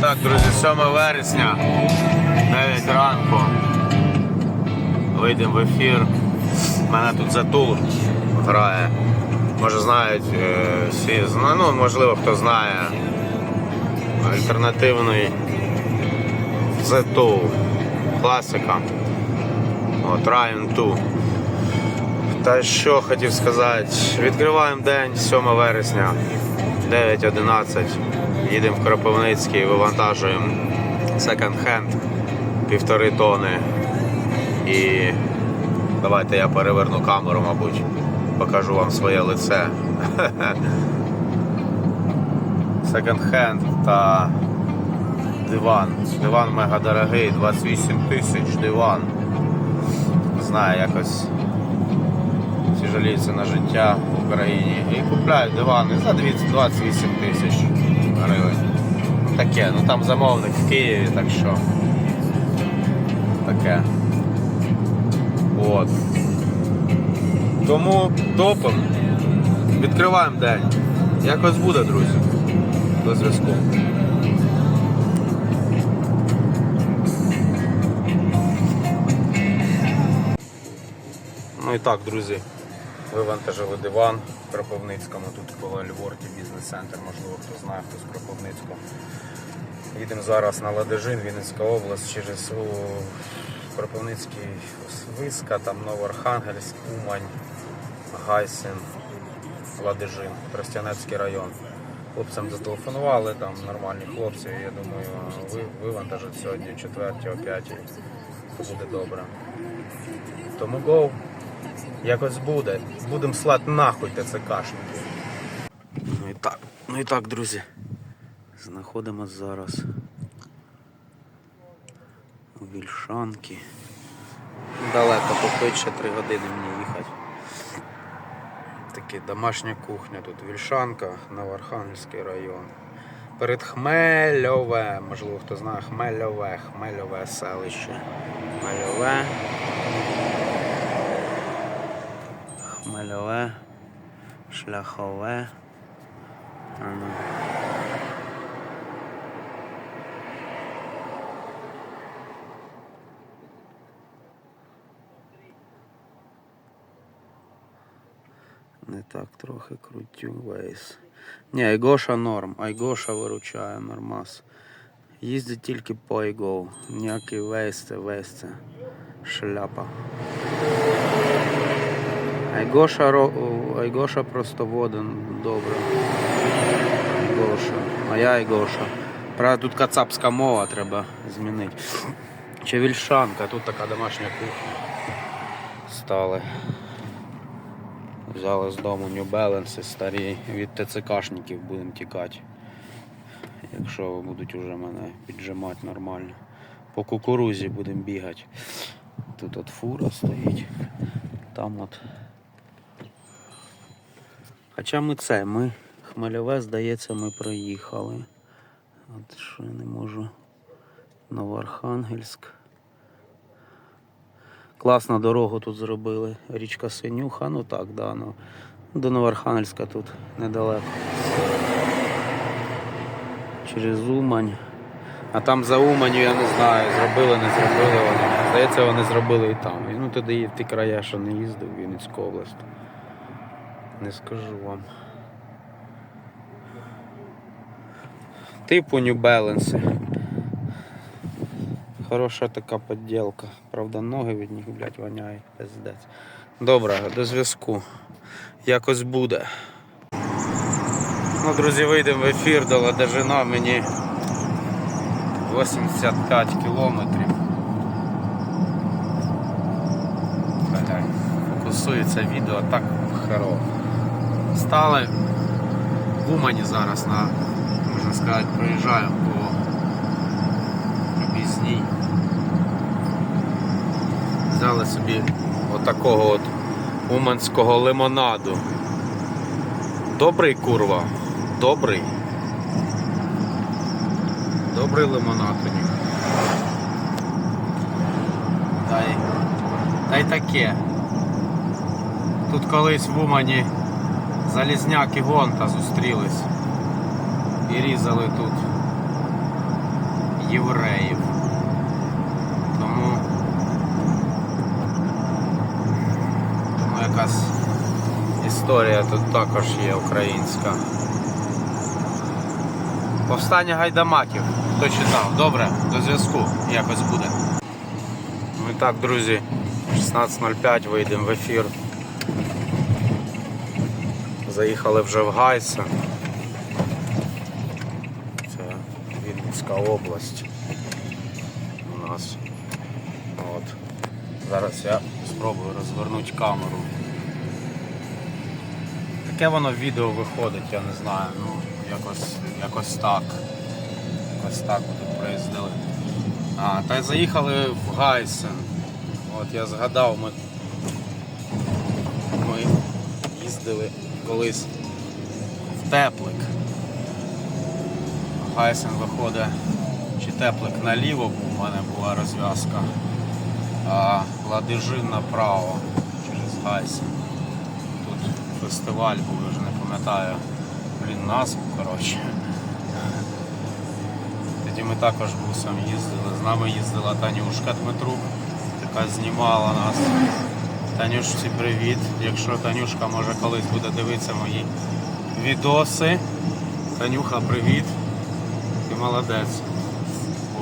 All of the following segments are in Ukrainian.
Так, друзі, 7 вересня, 9 ранку. Вийдемо в ефір. Мене тут Затул грає. Може знають е, всі, ну можливо хто знає. Альтернативний Затул. Класика. От Ryan 2. Та що хотів сказати, відкриваємо день 7 вересня, 9.11. Їдемо в Кропивницький, вивантажуємо секонд-хенд півтори тони. І давайте я переверну камеру, мабуть, покажу вам своє лице. Секонд-хенд та диван. Диван мега дорогий, 28 тисяч диван. Не знаю, якось всі жаліються на життя в Україні і купляють дивани за 28 тисяч гривень. Таке, ну там замовник в Києві, так що таке. От. Тому топом. Відкриваємо день. Якось буде, друзі. До зв'язку. Ну і так, друзі, вивантажили диван в Кропивницькому, тут коло Льворті бізнес-центр, можливо, хто знає, хто з Кропивницького. Їдемо зараз на Ладижин, Вінницька область, через у, Кропивницький Виска, там Новоархангельськ, Умань, Гайсин, Ладижин, Тростянецький район. Хлопцям зателефонували, там нормальні хлопці, я думаю, ви, вивантажать сьогодні 4 о 5 то буде добре. Тому гоу. Якось буде. Будемо слати нахуй ТЦКшників. Ну і так, ну і так, друзі. Знаходимося зараз у Вільшанки. Далеко попить ще 3 години мені їхати. Таке домашня кухня, тут Вільшанка, Новоархангельський район. Перед Хмельове, можливо хто знає Хмельове, Хмельове селище. Хмельове. Хмельове, шляхове. Не так трохи крутю вейс. Ні, Айгоша норм, Айгоша виручає нормас. Їздить тільки по Айго. Ніякий вейс це вейс це шляпа. Айгоша, Айгоша просто воден добре. Айгоша. А я Айгоша. Правда, тут кацапська мова треба змінити. Чи вільшанка, тут така домашня кухня. Стали. Взяли з дому New Balance старі від ТЦКшників будемо тікати. Якщо будуть уже мене піджимати нормально. По кукурузі будемо бігати. Тут от фура стоїть. Там от. Хоча ми це, ми Хмельове, здається, ми проїхали. От що я не можу. Новоархангельськ. Класну дорогу тут зробили. Річка Синюха, ну так, да, ну. До Новоархангельська тут недалеко. Через Умань. А там за Уманю я не знаю, зробили, не зробили вони. Здається, вони зробили і там. Ну туди і в ті края, що не їздив, Вінницьку область. Не скажу вам. Типу New Balance. Хороша така подділка. Правда, ноги від них, блядь, воняють, пиздець. Добре, до зв'язку. Якось буде. Ну, друзі, вийдемо в ефір до Ладожина мені 85 кілометрів. Фокусується відео так хоро. Стали в Умані зараз на, можна сказати, проїжджаємо по об'їзній. Взяли собі отакого от уманського лимонаду. Добрий курва, добрий. Добрий лимонад у й, та й таке. Тут колись в Умані Залізняк і Гонта зустрілись і різали тут євреїв. Тому, тому якась історія тут також є українська. Повстання гайдамаків. Хто читав? Добре, до зв'язку якось буде. Ну і так, друзі, 16.05 вийдемо в ефір. Заїхали вже в Гайсен. Це Вінницька область. У нас. От. Зараз я спробую розвернути камеру. Таке воно відео виходить, я не знаю. Ну, якось, якось так. Якось так тут приїздили. А, та й заїхали в Гайсен. От я згадав, ми, ми їздили колись в теплик. Гайсен виходить, чи теплик наліво був, у мене була розв'язка, а Ладижин направо через Гайсен. Тут фестиваль був, я вже не пам'ятаю. Блін, назву, коротше. Тоді ми також бусом їздили. З нами їздила Танюшка Дмитрук, яка знімала нас. Танюшці привіт. Якщо Танюшка може колись буде дивитися мої відоси. Танюха, привіт. Ти молодець.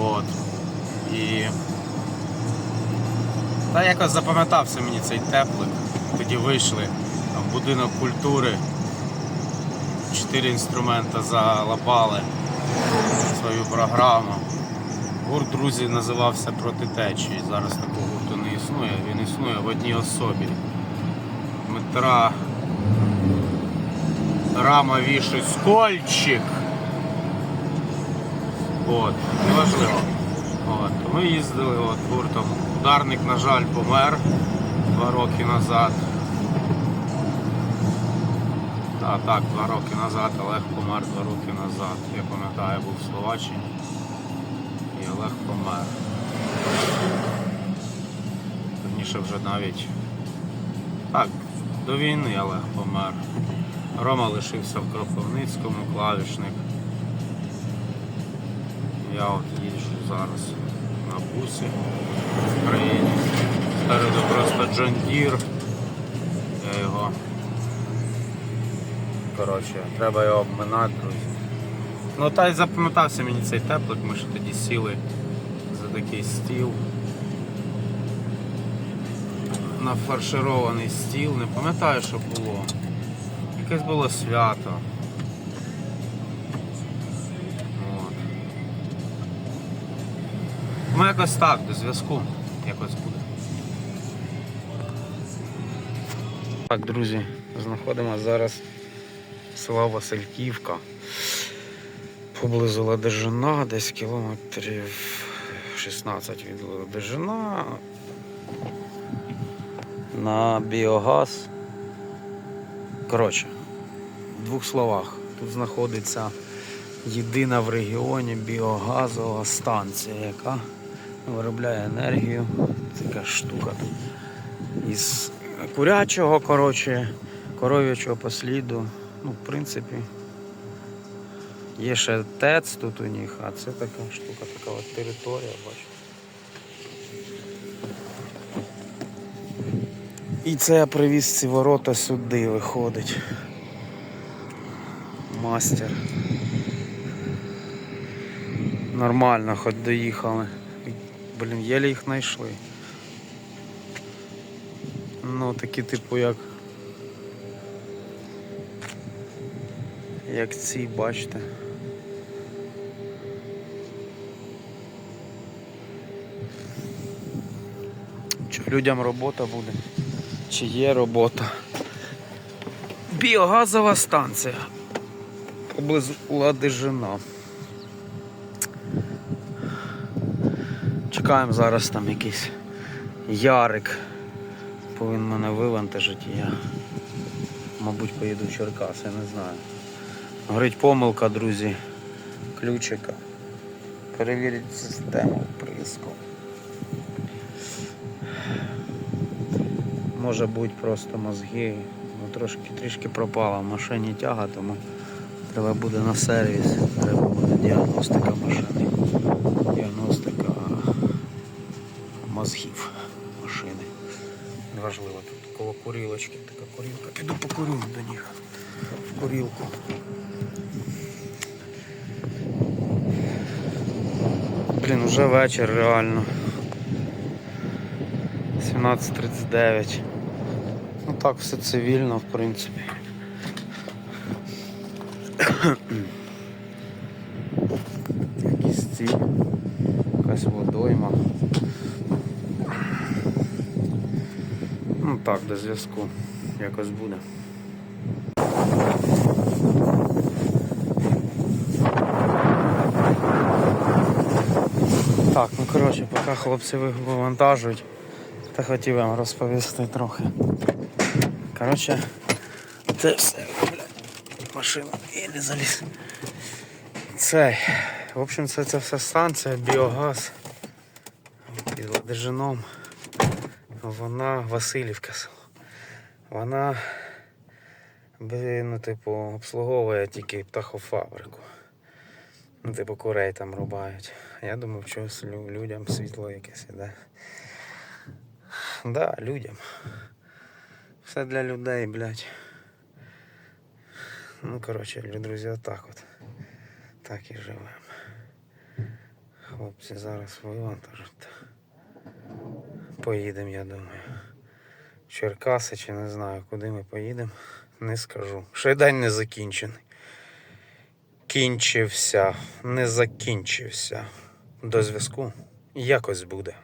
От. І та якось запам'ятався мені цей теплик. Тоді вийшли в будинок культури. Чотири інструмента залапали свою програму. Гурт друзі називався проти течії. Зараз такого існує. Він існує в одній особі. Дмитра Рама вішить скольчик. От, неважливо. От, ми їздили от, гуртом. Ударник, на жаль, помер два роки назад. Та, так, два роки назад Олег помер два роки назад. Я пам'ятаю, був в Словаччині. І Олег помер. Верніше вже навіть. Так, до війни Олег помер. Рома лишився в Кропивницькому, клавішник. Я от їжджу зараз на бусі в Україні. Спереду просто Джон Дір. Я його. Коротше, треба його обминати, друзі. Ну та й запам'ятався мені цей теплик, ми ж тоді сіли за такий стіл. На фарширований стіл, не пам'ятаю, що було. Якесь було свято. От. Ну якось так, до зв'язку. Якось буде. Так, друзі, знаходимося зараз села Васильківка. Поблизу Ладижина, десь кілометрів 16 від Ладижина. На біогаз. Коротше, в двох словах, тут знаходиться єдина в регіоні біогазова станція, яка виробляє енергію. Така штука. Із курячого, коротше, коров'ячого посліду. Ну, в принципі, є ще ТЕЦ тут у них, а це така штука, така от територія, бачу. І це я привіз ці ворота сюди виходить. Мастер. Нормально, хоч доїхали. Блін, єлі їх знайшли. Ну, такі типу як. Як ці, бачите. Чи людям робота буде? Чи є робота? Біогазова станція. Поблизу Ладижина. Чекаємо зараз там якийсь ярик. Повинен мене вивантажити. Я, мабуть, поїду в Черкас, я не знаю. Горить помилка, друзі, ключика. Перевірити систему вприску. може бути просто мозги. Ну, Трошки трішки пропала в машині тяга, тому треба буде на сервіс, треба буде діагностика машини, діагностика мозгів машини. Важливо, тут коло курілочки, така курілка. Піду покурю до них в курілку. Блін, вже вечір реально. 17.39 Ну так, все цивільно, в принципі. Якісь ці, якась водойма. Ну так, до зв'язку якось буде. Так, ну коротше, поки хлопці вивантажують, то хотів вам розповісти трохи. Коротше, це все, блядь, машина і не заліз. Це, в общем, це, це все станція, біогаз під Ладижином. Вона Васильівка. Вона ну, типу, обслуговує тільки птахофабрику. Ну, типу, курей там рубають. Я думав, щось людям світло якесь іде. Да, людям. Все для людей, блядь. Ну, коротше, друзі, отак от. Так і живемо. Хлопці зараз вивантажать. Поїдемо, я думаю. Черкаси чи не знаю, куди ми поїдемо, не скажу. Ще день не закінчений. Кінчився, не закінчився. До зв'язку якось буде.